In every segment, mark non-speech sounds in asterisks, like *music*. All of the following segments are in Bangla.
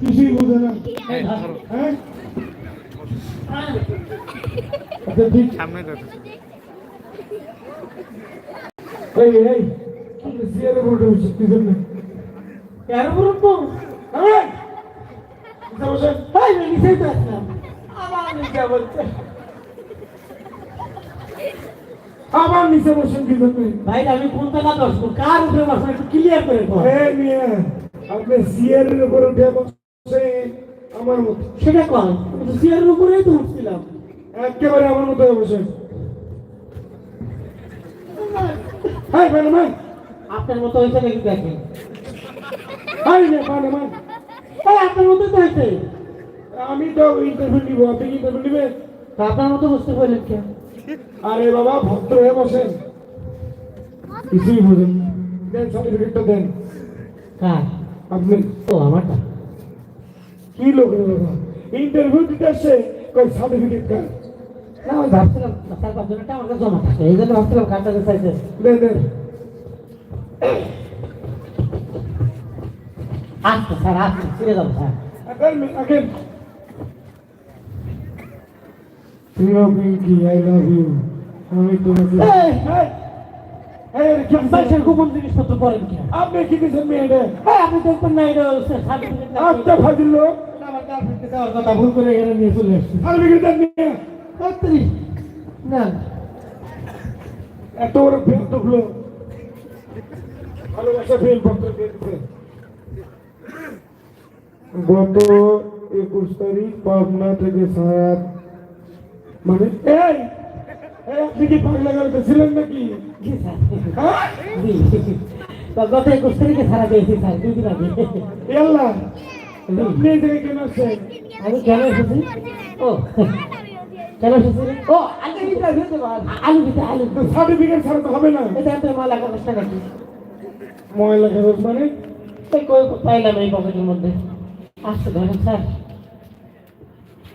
কিছুই বোঝে না। এই ধরো। হ্যাঁ? আচ্ছা ঠিক। সামনে এই এই সিয়ারে বলতে বসে কি জন্য? এর উঠবো? হ্যাঁ? বসে। এই, আমি তো আসলাম। আবার নিচে বলছে। আবার নিচে বসেন কি জন্য? ভাই আমি কোন জায়গা বসবো কার উপরে বসবো? একটু ক্লিয়ার করে বল। এই মিয়া আপনি সিয়ারের উপর উঠে বসে আমার মতো। সেটা কল আমি তো চেয়ারের উপরেই তো উঠছিলাম। একেবারে আমার মতো বসে। হাই মান আপনার মতো হয়েছে নাকি দেখেন? হাই আপনার মতো তো হয়েছে। আমি তো ইন্টারভিউ নিব আপনি কি ইন্টারভিউ নিবেন? তা আপনার মতো বুঝতে পারলেন কে আরে বাবা ভদ্র হয়ে বসেন। কিছুই বোঝেন। দেন সার্টিফিকেটটা দেন। কার? আপনি ও আমারটা কি লোক ইন্টারভিউ দিতে আসছে কই সার্টিফিকেট কার না আমি ভাবছিলাম চার পাঁচ জনটা আমার কাছে জমা থাকে এই জন্য ভাবছিলাম কারটা চাইছে দেন দেন। আসতে স্যার আসতে ফিরে যাব স্যার। Again again. প্রিয় পিঙ্কি আই লাভ ইউ আমি তোমাকে গোপন জিনিসপত্র করেন কি? আপনি কি দিচ্ছেন মেয়েটা? এই, আপনি দেখবেন না এটা আচ্ছা ফাজিল লোক। আমার গার্লফ্রেন্ডকে দেওয়ার কথা ভুল করে এখানে নিয়ে চলে আসছি। সার্টিফিকেট দেন না এত বড় ফেল ভালোবাসা গত একুশ তারিখ পাবনা থেকে সায়াদ মানে এই, আপনি কি পাগলা গাড়িতে ছিলেন নাকি? জি স্যার। হ্যাঁ? গত একুশ তারিখে ছাড়া পেয়েছি স্যার দুই দিন আগে। এ আল্লাহ আপনি এই জায়গায় কেন আসছেন? আমি কেন এসেছি? ও কেন এসেছি? ও আলু দিতে আলু দিতে আলু দিতে। সার্টিফিকেট ছাড়া তো হবে না। এটা তো মালা কাগজটা নাকি ময়লা কাগজ মানে? পাইলাম এই পকেটের মধ্যে? আসতে ধরেন স্যার।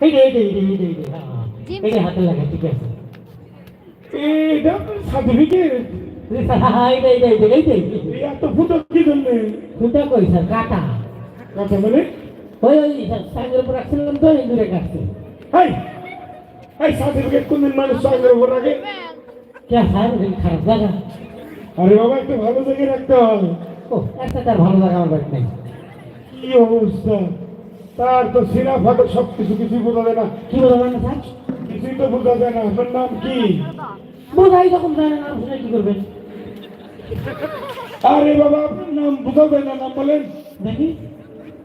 এই রে এই রে এই রে এই রে, এই রে। এই রে হাতে লাগা ঠিক আছে। এটা হ্যাঁ, হ্যাঁ, মানে তো এই দূরে কাটছে হাই এই সার্টিফিকেট কোনদিন মানুষ সঙ্গের উপর রাখে কে স্যার এই খারাপ জায়গা আরে বাবা একটু ভালো জায়গায় রাখতে হবে ও একটা তার তো সিনা ফাটো সব কিছু বোঝা যায় না কি বলো মানে স্যার কিছুই তো বোঝা যায় না আপনার নাম কি? বোঝাই যখন না কি করবেন? আরে বাবা আপনার নাম বোঝা যায় না নাম বলেন। দেখি।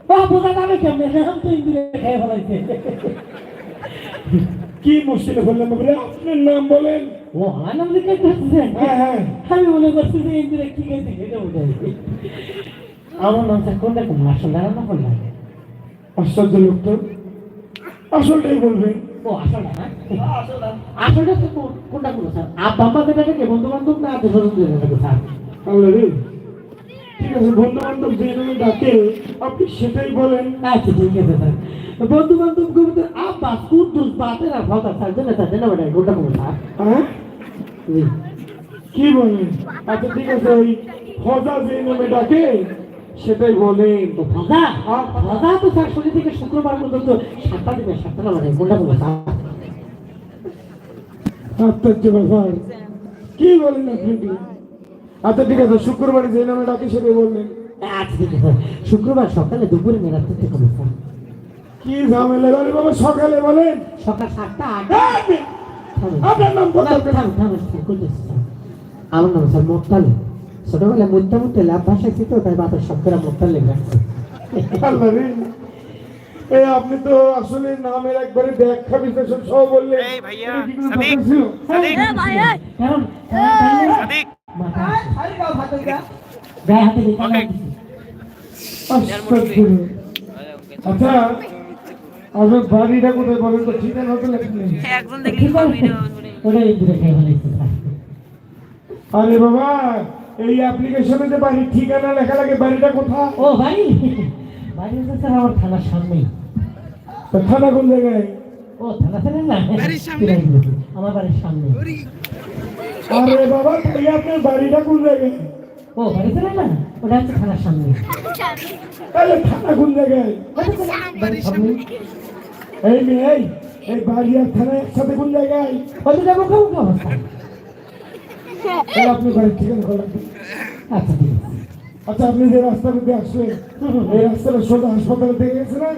ও বোঝা যাবে কেমনে? নাম তো ইন্দুরে খেয়ে ফেলাইছে। কি মুশকিল বললাম বলে আপনার নাম বলেন। ও লিখে করছেন হ্যাঁ হ্যাঁ। আমি মনে করছি যে ইন্দুরে কি এটা বোঝাই আমার নাম স্যার কোনটা কোন? আসল দাঁড়ান আশ্চর্য লোক তো। আসলটাই বলবেন। ও না তো কোনটা কোন স্যার? আব্বা আম্মা যেটাকে কে বন্ধু বান্ধব না আত্মীয় স্বজন যেটাকে স্যার? আল্লাহ রে ঠিক আছে বন্ধু বান্ধব যে নামে ডাকে আপনি সেটাই বলেন। আচ্ছা ঠিক আছে স্যার। বন্ধু বান্ধবগুলো আব্বা কুদ্দুস বাতের আর স্যার জানে স্যার জানে বেটা কোনটা কোন স্যার। হ্যাঁ? কি বলেন? আচ্ছা ঠিক আছে ওই ফজা যে নামে ডাকে সেটাই বলেন তো ভাজা ভাজা তো স্যার শনি থেকে শুক্রবার পর্যন্ত সাতটা দিবে সাতটা মানে কোন স্যার? আশ্চর্য ব্যাপার কি বলেন আপনি? আচ্ছা ঠিক আছে শুক্রবারে যে নামে ডাকে সেটাই বললেন। আচ্ছা ঠিক আছে শুক্রবার সকালে দুপুরে কবে স্যার। কি ঝামেলা বলে বাবা সকালে বলেন। সকাল সাতটা আট আপনার নাম বলতে হবে। না। আমার নাম স্যার মোত্তালে ছোটবেলায় মুদ্দা মুদ্দে লাভ ভাষায় ছিল তাই বাপের শব্দরা রাখছে এই আপনি তো আসলে নামের একবারে ব্যাখ্যা বিশ্লেষণ সহ বললেন. দিছি। আশ্চর্য। আচ্ছা আপনার বাড়িটা কোথায় বলেন তো? ঠিকানা তো লেখেন একজন ঠিক আছে? এই দূরে খেয়ে ফেলেছে আরে বাবা এই অ্যাপ্লিকেশনে যে বাড়ির ঠিকানা লেখা লাগে বাড়িটা কোথায়? ও ভাই বাড়ি হচ্ছে স্যার আমার থানার সামনেই। তো থানা কোন জায়গায়? ও থানা ছিলেন না? বাড়ির সামনে? আমার বাড়ির সামনে। আরে বাবা তাই আপনার বাড়িটা কোন জায়গায়? ও বাড়ি ছিলেন না? ওটা হচ্ছে থানার সামনে। তাহলে থানা কোন জায়গায়? বাড়ির সামনে। এই মেয়ে এই বাড়ি আর থানা একসাথে কোন জায়গায়? ওদের মুখোমুখি অবস্থা তাহলে আপনি বাড়ির ঠিকানা বলেন আচ্ছা ঠিক আছে। আচ্ছা আপনি যে রাস্তাটা দিয়ে আসলেন এই রাস্তাটা সোজা হাসপাতালে দিয়ে গেছে না?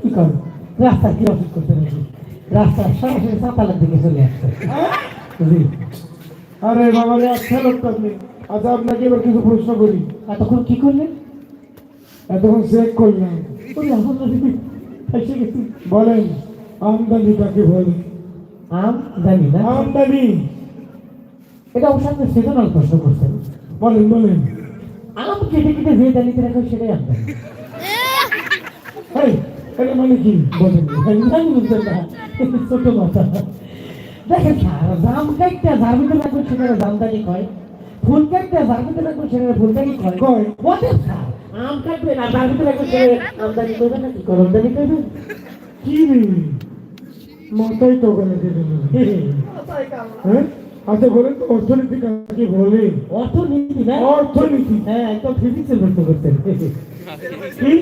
কি করব? রাস্তা কি অসুখ করতে নাকি রাস্তা সরাসরি সাতালার দিকে চলে আসছে। আরে বাবা রে আচ্ছা লোকটা আপনি। আচ্ছা আপনাকে এবার কিছু প্রশ্ন করি। এতক্ষণ কি করলেন? এতক্ষণ চেক করলাম। বলেন আমদানি কাকে বলে? আম জানি না? আমদানি। এটা অবশ্য আপনি সেজনাল প্রশ্ন করছেন। বলেন বলেন। আম কেটে কেটে যে দানিতে রাখো সেটাই এই এটা মানে কি? বলেন। ছোট কথা। দেখেন জাম কাটটা যার ভিতরে রাখবেন সেখানে জামদানি কয়। ফুল কাটটা যার ভিতরে রাখবেন সেখানে ফুলদানি কয়। কয়। স্যার আম কাটবেন আর যার ভিতরে রাখবেন সেখানে আমদানি করবেন না কি করবেন কি মাথায় তো গলা। হ্যাঁ? আচ্ছা বলেন তো অর্থনীতি কাকে বলে? অর্থনীতি না অর্থনীতি। হ্যাঁ একদম ফিজিক্সের প্রশ্ন করতেন কি?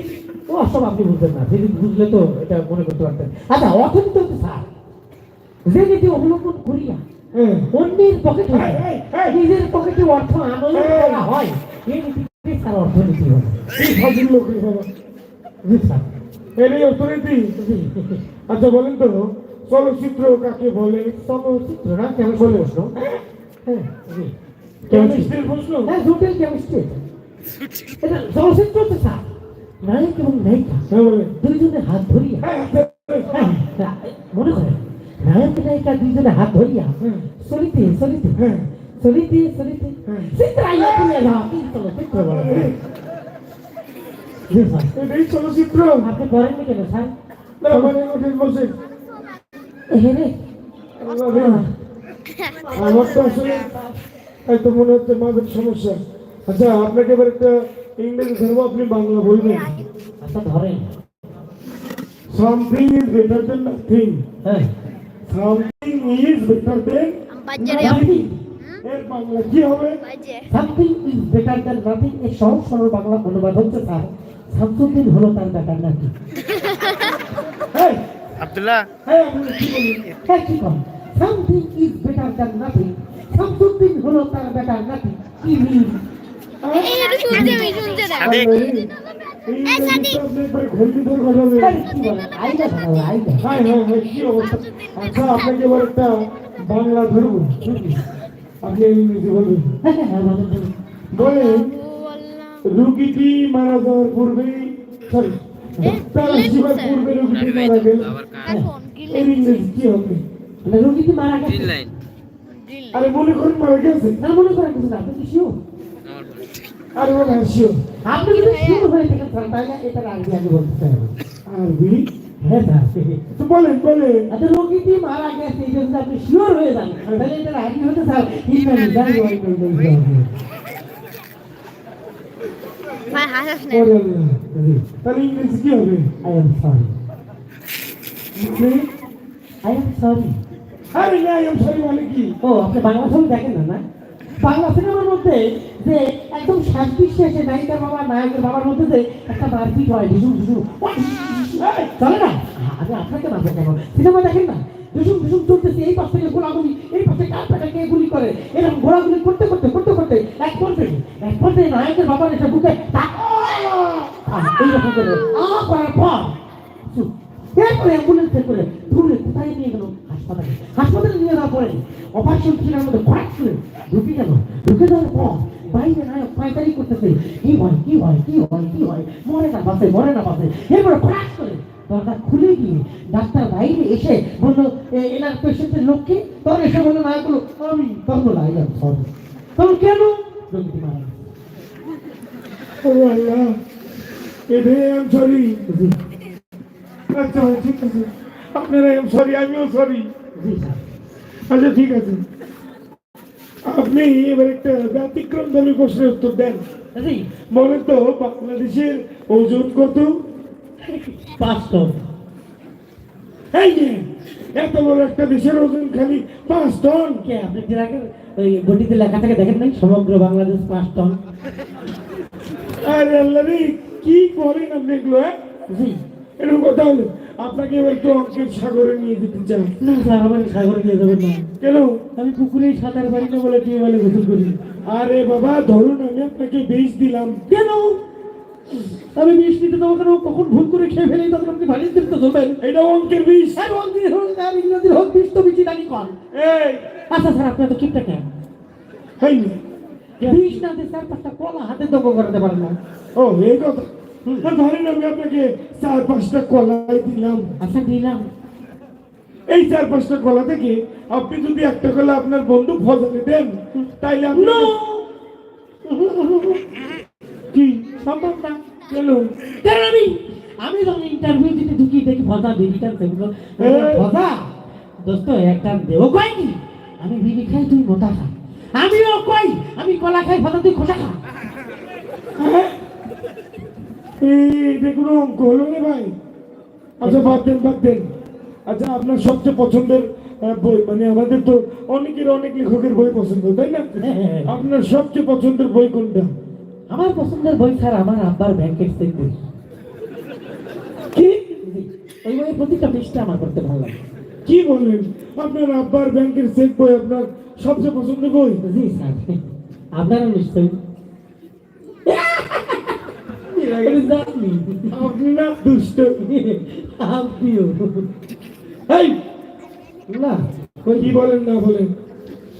ও সব আপনি বুঝতেন না। ফিজিক্স বুঝলে তো এটা মনে করতে পারতেন। আচ্ছা অর্থনীতি হচ্ছে স্যার যে নীতি অবলম্বন করিয়া হ্যাঁ অন্যের পকেটে। নিজের পকেটে অর্থ আনয়ন এই। করা হয় এই নীতিকে স্যার অর্থনীতি হবে। এই ফাজিল লোক রে বাবা জি স্যার এই অর্থনীতি? আচ্ছা বলেন তো। চলচ্চিত্র কাকে বলে? চলচ্চিত্র না প্রশ্ন? হ্যাঁ জি। কেমিস্ট্রির প্রশ্ন? হ্যাঁ জুটেল কেমিস্ট্রি। এটা চলচ্চিত্র হচ্ছে স্যার। নায়ক এবং নায়িকা। বলেন। দুইজনের হাত ধরিয়া। মনে করেন? নায়ক নায়িকা দুইজনে হাত ধরিয়া। চলিতে চলিতে। চলিতে চলিতে। চিত্রাইয়া তুলে যাওয়া কি চলচ্চিত্র বলা? জি স্যার। এটাই চলচ্চিত্র। আপনি করেননি কেন স্যার? না মানে ওঠেন। *laughs* আমার তো আসলে তো মনে হচ্ছে সমস্যা। আচ্ছা আপনাকে এবার একটা ইংরেজি ধরবো আপনি বাংলা বলবেন? আচ্ছা ধরেন। Something is better than nothing হ্যাঁ। সামথিং ইজ বেটার দেন বাজারে এর বাংলা কি হবে? বাজে। Something is better than nothing এর সহজ সরল বাংলা অনুবাদ হচ্ছে স্যার। শামসুদ্দিন হলো তার বেটার নাকি? *laughs* আব্দুল্লাহ হ্যাঁ something is better than nothing Shamsuddin হলো তার বেটার নাকি কি মিন হ্যাঁ হ্যাঁ হ্যাঁ আচ্ছা বাংলা ধরবো আপনি ইংরেজি বলবেন হ্যাঁ হ্যাঁ হ্যাঁ বলেন, রুগীটি মারা যাওয়ার পূর্বেই সরি তার পূর্বে রুগীটি মারা গেল কি হবে? মানে রোগীটি মারা গেছে? লাইন আরে মনে করেন মারা গেছে। না মনে করেন কিছু না আপনি কি শিওর আরে মনে হাসিও আপনি যদি শিওর হয়ে থাকেন তাহলে এটা আগে আগে বলতে চাই। আরবি হ্যাঁ বলেন বলেন। আচ্ছা রোগীটি মারা গেছে? এই জন্য আপনি শিওর হয়ে যান তাহলে এটা আগে হতে স্যার ইংরেজি জানি ওই ওই ওই ভাই হাসাস না। তাহলে ইংরেজি কি হবে? I am sorry I am sorry আরে না আমি সরি মানে কি? ও আপনি বাংলা ছবি দেখেন না না? বাংলা সিনেমার মধ্যে যে একদম শেষে নায়িকার বাবা নায়কের বাবার মধ্যে যে একটা মারপিট হয় ভীষণ ভীষণ চলে না? আরে আপনাকে না কেন? সিনেমা দেখেন না? ভীষণ ভীষণ চলতেছে এই পাশ থেকে গোলাগুলি এই পাশে কার পেটাকে গুলি করে? এরকম গোলাগুলি করতে করতে করতে করতে এক পর্যায়ে এক পর্যায়ে নায়কের বাবার এসে বুকে এইরকম করে আ করার পর চুপ। এরপরে অ্যাম্বুলেন্সে করে দূরে কোথায় নিয়ে গেল? হাসপাতালে। হাসপাতালে নিয়ে যাওয়ার পরে অপারেশন থিয়েটারের মধ্যে খরাক করে ঢুকে গেল। ঢুকে যাওয়ার পর বাইরে নায়ক পায়তারি করতেছে। কি হয় কি হয় কি হয় কি হয়? মরে না বাসে মরে না বাসে এরপরে খরাক করে দরজা খুলে গিয়ে ডাক্তার বাইরে এসে বলল "এ, এনার পেশেন্টের লোককে? তখন এসে বলল নায়ক বলল আমি তখন বলল আই এম সরি তখন কেন? রোগীটি মারা ও আল্লাহ। এটাই আম সরি আচ্ছা ঠিক আছে। আপনারা সরি আমিও সরি আচ্ছা ঠিক আছে। আপনি এবার একটা ব্যতিক্রম দামি প্রশ্নের উত্তর দেন। বলেন তো বাংলাদেশের ওজন কত? পাঁচ টন এই যে এত বড় একটা দেশের ওজন খালি পাঁচ টন। কে আপনি যে আগে ওই গটিতে লেখা থাকে দেখেন নাই? সমগ্র বাংলাদেশ পাঁচ টন। আরে আল্লাহ কি করেন আপনি এগুলো হ্যাঁ? জি। এরকম কথা হলো আপনাকে একটু অঙ্কের সাগরে নিয়ে যেতে চান না স্যার আমার সাগরে নিয়ে যাবেন না। কেন? আমি পুকুরেই সাঁতার পারি না বলে টিউবওয়েলে গোসল করি। আরে বাবা ধরুন আমি আপনাকে বেশ দিলাম। কেন? আমি বিষ নিতে দেবো কখন ভুল করে খেয়ে ফেলি তখন আপনি ভালিয়ে দিতে ধরবেন। এটা অঙ্কের বিষ। হ্যাঁ রঙিন হোক আর ইংরেজির হোক বিষ তো বিচি কন এই। আচ্ছা স্যার আপনি তো কিপটা কেন হয়নি। বিষ না দিয়ে স্যার পাঁচটা কলা হাতে দগ্গ করাতে পারেন না। ও এই কথা। আর ধরেন আমি আপনাকে চার পাঁচটা কলাই দিলাম। আচ্ছা দিলাম। এই চার পাঁচটা কলা থেকে আপনি যদি একটা কলা আপনার বন্ধু ফজলে দেন তাইলে আপনি! কি? সম্ভব না। কেন? কারণ আমি? আমি যখন ইন্টারভিউ দিতে ঢুকি দেখি ভজা বিড়িটা সেগুলো! ভজা দোস্ত একটা দেবো কয়নি আমি বিড়ি খাই তুই মোটা খা। আমিও কই আমি কলা খাই ভজা তুই খোসা খা। হ্যাঁ? এটা কোনো অঙ্ক হলো রে ভাই? আচ্ছা বাদ দেন বাদ দেন। আচ্ছা আপনার সবচেয়ে পছন্দের বই মানে আমাদের তো অনেকের অনেক লেখকের বই পছন্দ তাই না? হ্যাঁ। আপনার সবচেয়ে পছন্দের বই কোনটা? আমার পছন্দের বই স্যার আমার আব্বার ব্যাংকের চেক বই কি? ওই বইয়ের প্রতিটা পৃষ্ঠা আমার করতে ভালো লাগে। কি বললেন? আপনার আব্বার ব্যাংকের চেক বই আপনার সবচেয়ে পছন্দের বই? জি স্যার। আপনারও নিশ্চয়ই। এটা জানি। আপনি না দুষ্ট আপনিও এই না কি বলেন না বলেন?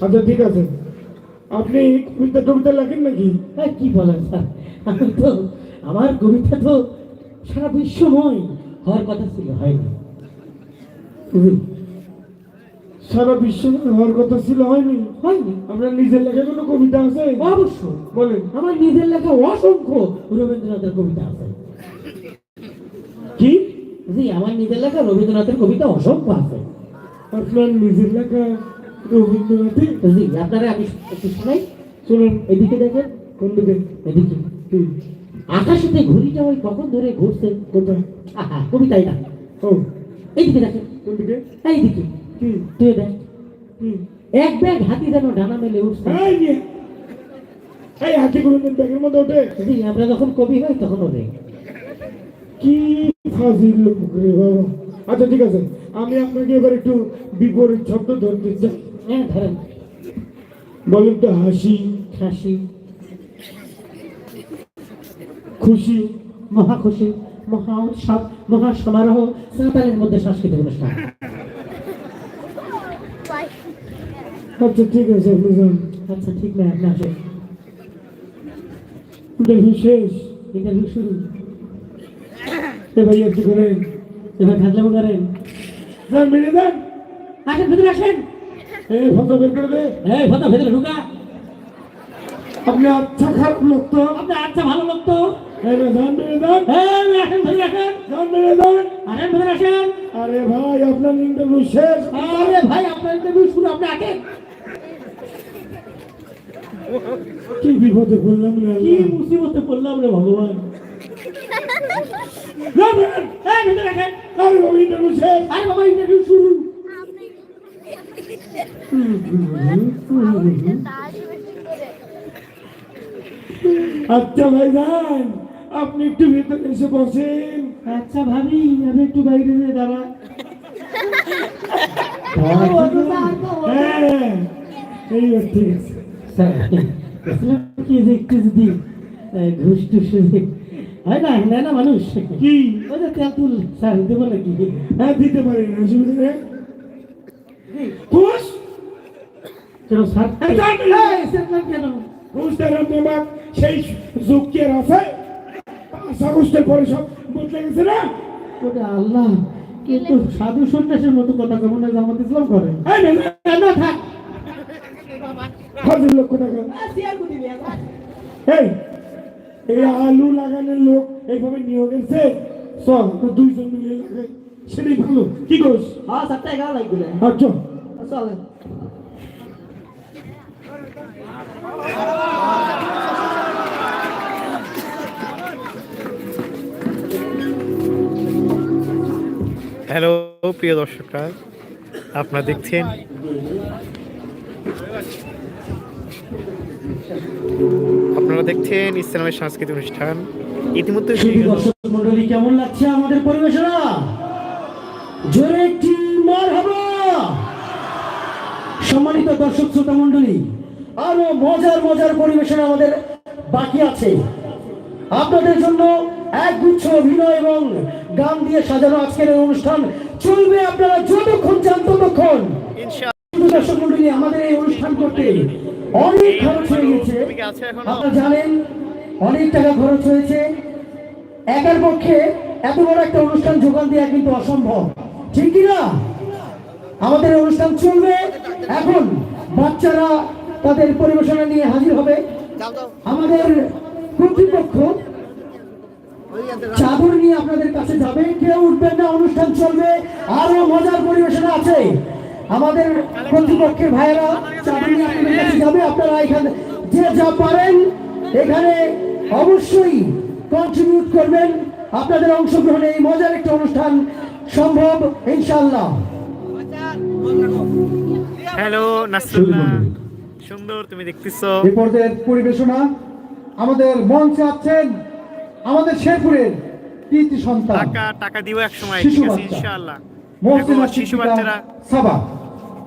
আচ্ছা ঠিক আছে। আপনি কবিতা টবিতা লেখেন নাকি? হ্যাঁ কি বলেন স্যার? আমি তো আমার কবিতা তো সারা বিশ্বময় হওয়ার কথা ছিল হয়নি। সারা বিশ্ব হওয়ার কথা ছিল হয়নি? হয়নি। আপনার নিজের লেখা কোনো কবিতা আছে? অবশ্য বলেন। আমার নিজের লেখা অসংখ্য রবীন্দ্রনাথের কবিতা আছে। কি? জি আমার নিজের লেখা রবীন্দ্রনাথের কবিতা অসংখ্য আছে। আপনার নিজের লেখা রবীন্দ্রনাথে জি আপনারা আমি একটু শোনাই। শুনুন এদিকে দেখেন। কোন দিকে? এদিকে। আকাশেতে ঘুড়িটা ওই কখন ধরে ঘুরছে? কোথায়? আহা কবিতাই না ও। এইদিকে দেখেন। কোন দিকে? এইদিকে। তুই দেখ। এক ব্যাগ হাতি যেন ডানা মেলে উঠছে। এই হাতি কোনদিন ব্যাগের মধ্যে ওঠে? জি আমরা যখন কবি হই তখন ওরে কি ফাজিল লোক রে বাবা। আচ্ছা ঠিক আছে। আমি আপনাকে এবার একটু বিপরীত শব্দ ধরতে চাই। হ্যাঁ ধরেন। বলেন তো হাসি। হাসি। খুশি। মহা খুশি। মহা উৎসব। মহা সমারোহ। সাঁতারের মধ্যে সাংস্কৃতিক অনুষ্ঠান। আচ্ছা ঠিক আছে আপনি যান আচ্ছা ঠিক না আপনি আসেন দেখি শেষ ইন্টারভিউ শুরু। এ ভাই একটু করেন এবার খাজলামো করেন। যান মেরে দেন আসেন ভেতরে আসেন। এই ফটো বের করে দে। এই ভাতা ভেতরে ঢুকা। আপনি আচ্ছা খারাপ লোক তো। আপনি আচ্ছা ভালো লোক তো। যান যান। আরে ভাই আপনার ইন্টারভিউ শেষ। আরে ভাই আপনার ইন্টারভিউ শুরু আপনি আগে কি বিপদে পড়লাম রে কি। মুসিবতে পড়লাম রে ভগবান আচ্ছা ভাই যান আপনি একটু ভিতরে এসে বসেন আচ্ছা ভাবি আমি একটু বাইরে যেয়ে দাঁড়া হ্যাঁ এই ঠিক আছে কি যদি ঘুষ টুস হয় না নেয় না মানুষ। কি? ওই যে তেঁতুল স্যার দেবো নাকি? হ্যাঁ দিতে পারি অসুবিধা নেই। ঘুষ? কেন স্যার? কেন? দেওয়ার নেমাক সেই যুগ কি আর আছে? পাঁচ আগস্টের পরে সব বদলে গেছে না? ওটা আল্লাহ কিন্তু সাধু সন্ন্যাসের মতো কথা কেমন জামাত ইসলাম করে? এই না, না, থাক? হাজার লক্ষ টাকা এই এই আলু লাগানোর লোক এইভাবে নিয়োগ এসে চল তো দুইজন মিলে লাগাই সেটাই ভালো। কি কোস হ্যাঁ সাতটা এগারো লাগবে আচ্ছা চলে। হ্যালো প্রিয় দর্শকরা। আপনারা দেখছেন আপনারা দেখছেন ইসলামের সাংস্কৃতিক অনুষ্ঠান। ইতিমধ্যে। দর্শক মন্ডলী কেমন লাগছে আমাদের পরিবেশনা? জোরে একটি মার হবা। সম্মানিত দর্শক শ্রোতা মন্ডলী আরও মজার মজার পরিবেশনা আমাদের বাকি আছে। আপনাদের জন্য এক গুচ্ছ অভিনয় এবং গান দিয়ে সাজানো আজকের এই অনুষ্ঠান চলবে আপনারা যতক্ষণ চান ততক্ষণ। দর্শক মন্ডলী আমাদের এই অনুষ্ঠান করতে অনেক খরচ হয়ে গেছে? আপনারা জানেন অনেক টাকা খরচ হয়েছে। একার পক্ষে এত বড় একটা অনুষ্ঠান যোগান দেওয়া কিন্তু অসম্ভব। ঠিক কি না আমাদের অনুষ্ঠান চলবে। এখন বাচ্চারা তাদের পরিবেশনা নিয়ে হাজির হবে। আমাদের কর্তৃপক্ষ চাদর নিয়ে আপনাদের কাছে যাবে। কেউ উঠবেন না অনুষ্ঠান চলবে। আরও মজার পরিবেশনা আছে। আমাদের কর্তৃপক্ষের ভাইয়েরা আপনাদের কাছে যাবে আপনারা এখানে যে যা পারেন এখানে অবশ্যই কন্ট্রিবিউট করবেন। আপনাদের অংশগ্রহণে এই মজার একটা অনুষ্ঠান সম্ভব ইনশাল্লাহ হ্যালো নাসরুল্লাহ। সুন্দর তুমি দেখতেছো? এ পর্যায়ের পরিবেশনা আমাদের মঞ্চে আছেন আমাদের শেরপুরের কৃতি সন্তান টাকা টাকা দিব এক সময় ঠিক আছে? ইনশাআল্লাহ। শিশু বাচ্চারা। সাবা।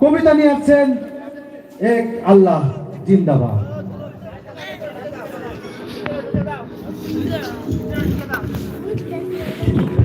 কবিতা নিয়ে আসছেন এক আল্লাহ জিন্দাবাদ।